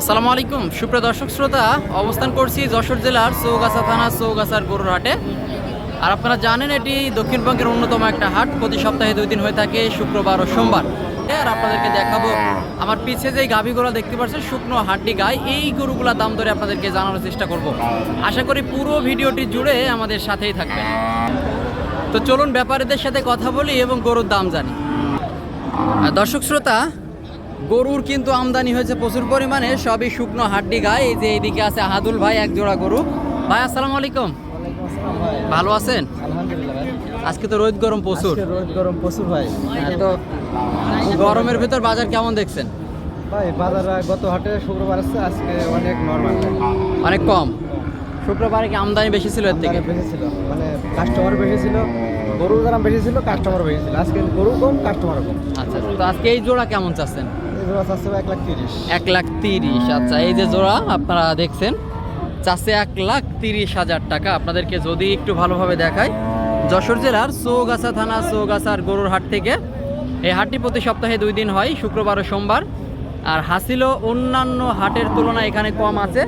আসসালামু আলাইকুম। সুপ্রিয় দর্শক শ্রোতা, অবস্থান করছি যশোর জেলার চৌগাছা থানা, চৌগাছার গরুর হাটে আর আপনারা জানেন এটি দক্ষিণবঙ্গের অন্যতম একটা হাট। প্রতি সপ্তাহে দুই দিন হয়ে থাকে শুক্রবার ও সোমবার। আর আপনাদেরকে দেখাবো, আমার পিছে যে গাভীগুলো দেখতে পাচ্ছেন, শুকনো হাড্ডি গায়ে, এই গরুগুলোর দাম ধরে আপনাদেরকে জানানোর চেষ্টা করব। আশা করি পুরো ভিডিওটি জুড়ে আমাদের সাথেই থাকবেন। তো চলুন ব্যাপারীদের সাথে কথা বলি এবং গরুর দাম জানি। দর্শক শ্রোতা গরুর কিন্তু আমদানি হয়েছে প্রচুর পরিমাণে সবই শুকনো হাড্ডি গায়ে এই যে এইদিকে আছে হাদুল ভাই এক জোড়া গরু। ভাই আসসালামু আলাইকুম। ভালো আছেন? আজকে তো রোদ গরম প্রচুর। রোদ গরম প্রচুর ভাই। হ্যাঁ, তো গরমের ভিতর বাজার কেমন দেখছেন? ভাই বাজার গত হাটে শুক্রবার আসছে আজকে অনেক নর্মাল অনেক কম। শুক্রবারে কি আমদানি বেশি ছিল এর থেকে? বেশি ছিল মানে কাস্টমার বেশি ছিল গরুর দাম বেশি ছিল কাস্টমার বেশি ছিল। আজকে গরু কম কাস্টমার কম। আচ্ছা তো আজকে এই জোড়া কেমন চাচ্ছেন? জোড়া চাচ্ছে এক লাখ তিরিশ? এক লাখ তিরিশ আচ্ছা এই যে জোড়া আপনারা দেখছেন চাষে এক লাখ তিরিশ হাজার টাকা। আপনাদেরকে যদি একটু ভালোভাবে দেখায় যশোর জেলার চৌগাছা থানা চৌগাছার গরুর হাট থেকে। এই হাটটি প্রতি সপ্তাহে দুই দিন হয় শুক্রবার ও সোমবার। আর হাসিলও অন্যান্য হাটের তুলনায় এখানে কম আছে।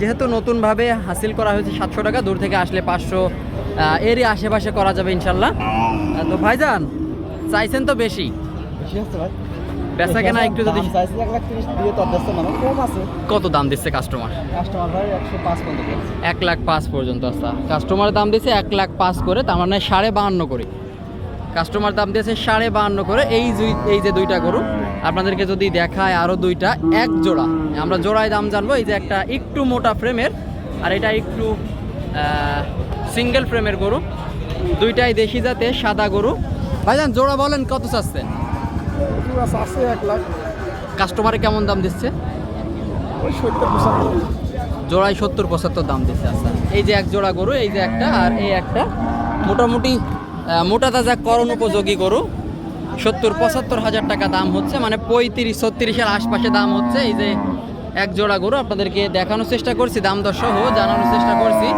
যেহেতু নতুনভাবে হাসিল করা হয়েছে সাতশো টাকা দূর থেকে আসলে পাঁচশো এরই আশেপাশে করা যাবে ইনশাল্লাহ। তো ভাইজান চাইছেন তো বেশি। বেশি আছে ভাই। বেচা কেনা একটু যদি দাম এক লাখ তিরিশ দিয়ে তো দেখছে মানে কম আছে। কত দাম দিচ্ছে কাস্টমার কাস্টমার ভাই একশো পাঁচ পর্যন্ত এক লাখ পাঁচ পর্যন্ত আচ্ছা কাস্টমার দাম দিয়েছে এক লাখ পাঁচ করে তার মানে সাড়ে বাহান্ন করে। কাস্টমার দাম দিয়েছে সাড়ে বাহান্ন করে এই এই যে দুইটা গরু আপনাদেরকে যদি দেখায় আরও দুইটা এক জোড়া। আমরা জোড়ায় দাম জানব এই যে একটা একটু মোটা ফ্রেমের আর এটা একটু সিঙ্গেল ফ্রেমের গরু। দুইটাই দেশি জাতে সাদা গরু। ভাইজান জোড়া বলেন কত চাচ্ছেন? এক লাখ। কাস্টমারে কেমন দাম দিচ্ছে? ওই সত্তর পঁচাত্তর। জোড়ায় সত্তর পঁচাত্তর দাম দিচ্ছে আচ্ছা। এই যে এক জোড়া গরু এই যে একটা আর এই একটা। মোটামুটি মোটা তাজা করণ উপযোগী গরু। সত্তর পঁচাত্তর হাজার টাকা দাম হচ্ছে মানে পঁয়ত্রিশ ছত্রিশের আশপাশে দাম হচ্ছে। এই যে এক জোড়া গরু আপনাদেরকে দেখানোর চেষ্টা করছি দাম দর সহ জানানোর চেষ্টা করছি।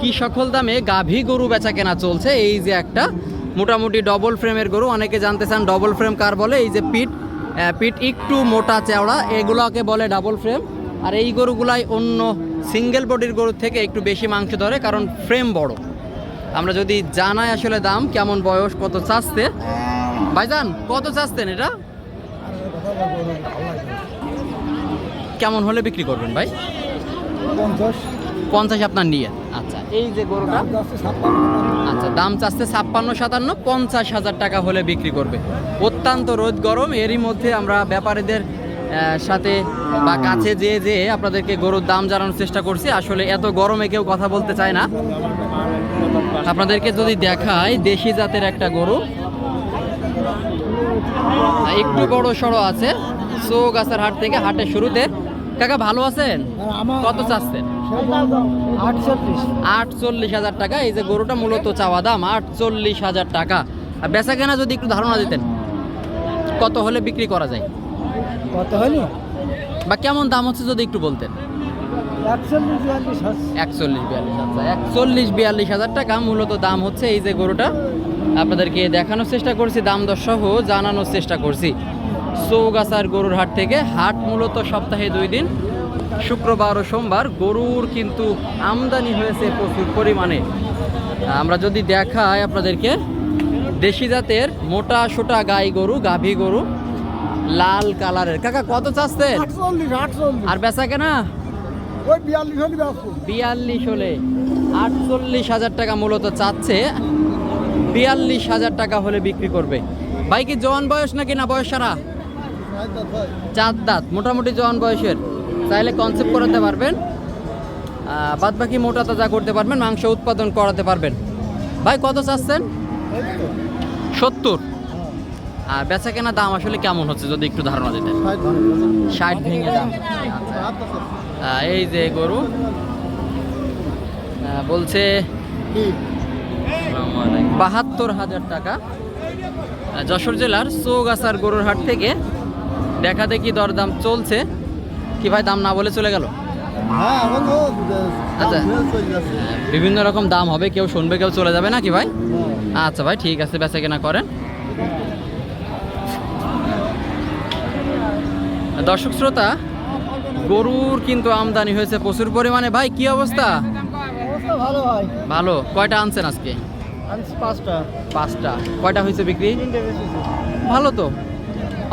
কি সকল দামে গাভী গরু বেচা কেনা চলছে এই যে একটা। মোটামুটি ডবল ফ্রেমের গরু। অনেকে জানতে চান ডবল ফ্রেম কার বলে? এই যে পিঠ আহ, পিঠ একটু মোটা চেওড়া এগুলোকে বলে ডাবল ফ্রেম আর এই গরুগুলাই অন্য সিঙ্গেল বডির গরুর থেকে একটু বেশি মাংস ধরে কারণ ফ্রেম বড়। আমরা যদি জানাই আসলে দাম কেমন বয়স কত চাচ্ছে? ভাইজান কত চাচ্ছেন এটা? কেমন হলে বিক্রি করবেন ভাই? পঞ্চাশ। পঞ্চাশ আপনার নিয়ে। আচ্ছা। এই যে গরুটা। আচ্ছা দাম চাচ্ছে ছাপ্পান্ন সাতান্ন পঞ্চাশ হাজার টাকা হলে বিক্রি করবে। অত্যন্ত রোদ গরম এরই মধ্যে আমরা ব্যাপারীদের সাথে বা কাছে যেয়ে যেয়ে আপনাদেরকে গরুর দাম জানানোর চেষ্টা করছি আসলে এত গরমে কেউ কথা বলতে চায় না। আপনাদেরকে যদি দেখায় দেশি জাতের একটা গরু। একটু বড় সড়ো আছে সো গাছের হাট থেকে হাটের শুরুতে। কাকা ভালো আছেন? কত চাচ্ছেন? আটচল্লিশ। হাজার টাকা। এই যে গরুটা মূলত চাওয়া দাম আটচল্লিশ হাজার টাকা। আর বেচা কেনা যদি একটু ধারণা দিতেন কত হলে বিক্রি করা যায়? কত হলো? বা কেমন দাম হচ্ছে যদি একটু বলতেন? একচল্লিশ বিয়াল্লিশ একচল্লিশ বিয়াল্লিশ আচ্ছা একচল্লিশ বিয়াল্লিশ হাজার টাকা মূলত দাম হচ্ছে এই যে গরুটা। আপনাদেরকে দেখানোর চেষ্টা করছি দাম দর সহ জানানোর চেষ্টা করছি। চৌগাছার গরুর হাট থেকে হাট মূলত সপ্তাহে দুই দিন শুক্রবার ও সোমবার গরুর কিন্তু আমদানি হয়েছে প্রচুর পরিমাণে। আমরা যদি দেখাই আপনাদেরকে দেশি জাতের মোটা সোটা গাই গরু গাভী গরু লাল কালারের। কাকা কত চাচ্ছেন? আটচল্লিশ আর বেচা কেনা? বিয়াল্লিশ হলে বিয়াল্লিশ হলে। আটচল্লিশ হাজার টাকা মূলত চাচ্ছে। বিয়াল্লিশ হাজার টাকা হলে বিক্রি করবে। ভাই কি জওয়ান বয়স নাকি না বয়স সারা? চার দাঁত মোটামুটি জওয়ান বয়সের। চাইলে কনসেপ্ট করাতে পারবেন। বাদ বাকি মোটা তাজা করতে পারবেন, মাংস উৎপাদন করাতে পারবেন। ভাই, কত চাচ্ছেন? সত্তর। আর বেচা কেনা দাম আসলে কেমন হচ্ছে, যদি একটু ধারণা দিতে ষাট ভেঙে দাম। এই যে গরু। বলছে বাহাত্তর হাজার টাকা। যশোর জেলার চৌগাছার গরুর হাট থেকে দেখা দেখি দরদাম চলছে। কি ভাই দাম না বলে চলে গেল? হ্যাঁ আচ্ছা। বিভিন্ন রকম দাম হবে কেউ শুনবে কেউ চলে যাবে না কি ভাই আচ্ছা ভাই ঠিক আছে বেচা কেনা করেন। দর্শক শ্রোতা গরুর কিন্তু আমদানি হয়েছে প্রচুর পরিমাণে। ভাই কি অবস্থা? অবস্থা ভালো ভাই। ভালো। কয়টা আনছেন আজকে? পাঁচটা। পাঁচটা। কয়টা হয়েছে বিক্রি? ভালো তো।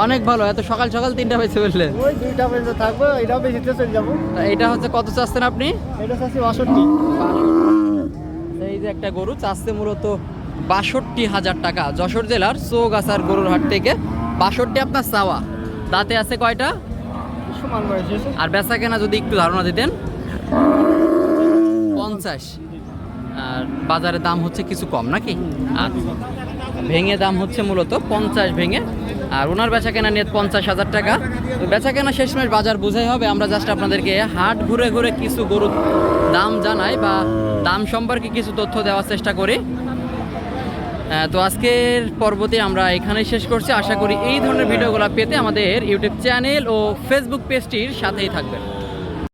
অনেক ভালো এত সকাল সকাল তিনটা হয়েছে বললেন। ওই দুইটা পর্যন্ত থাকব এটাও চলে যাব। এটা হচ্ছে কত চাচ্ছেন আপনি? এটা চাচ্ছি বাষট্টি। এই যে একটা গরু চাচ্ছে মূলত বাষট্টি হাজার টাকা। যশোর জেলার চৌগাছার গরুর হাট থেকে বাষট্টি আপনার চাওয়া। দাঁতে আছে কয়টা? আর বেচা কেনা যদি একটু ধারণা দিতেন। পঞ্চাশ। আর বাজারে দাম হচ্ছে কিছু কম নাকি? আচ্ছা। ভেঙে দাম হচ্ছে মূলত পঞ্চাশ ভেঙে আর ওনার বেচা কেনা নিয়ে পঞ্চাশ হাজার টাকা। বেচা কেনা শেষমেশ বাজার বোঝাই হবে। আমরা জাস্ট আপনাদেরকে হাট ঘুরে ঘুরে কিছু গরুর দাম জানাই বা দাম সম্পর্কে কিছু তথ্য দেওয়ার চেষ্টা করি। তো আজকের পর্বতে আমরা এখানে শেষ করছি। আশা করি এই ধরনের ভিডিওগুলো পেতে আমাদের ইউটিউব চ্যানেল ও ফেসবুক পেজটির সাথেই থাকবেন।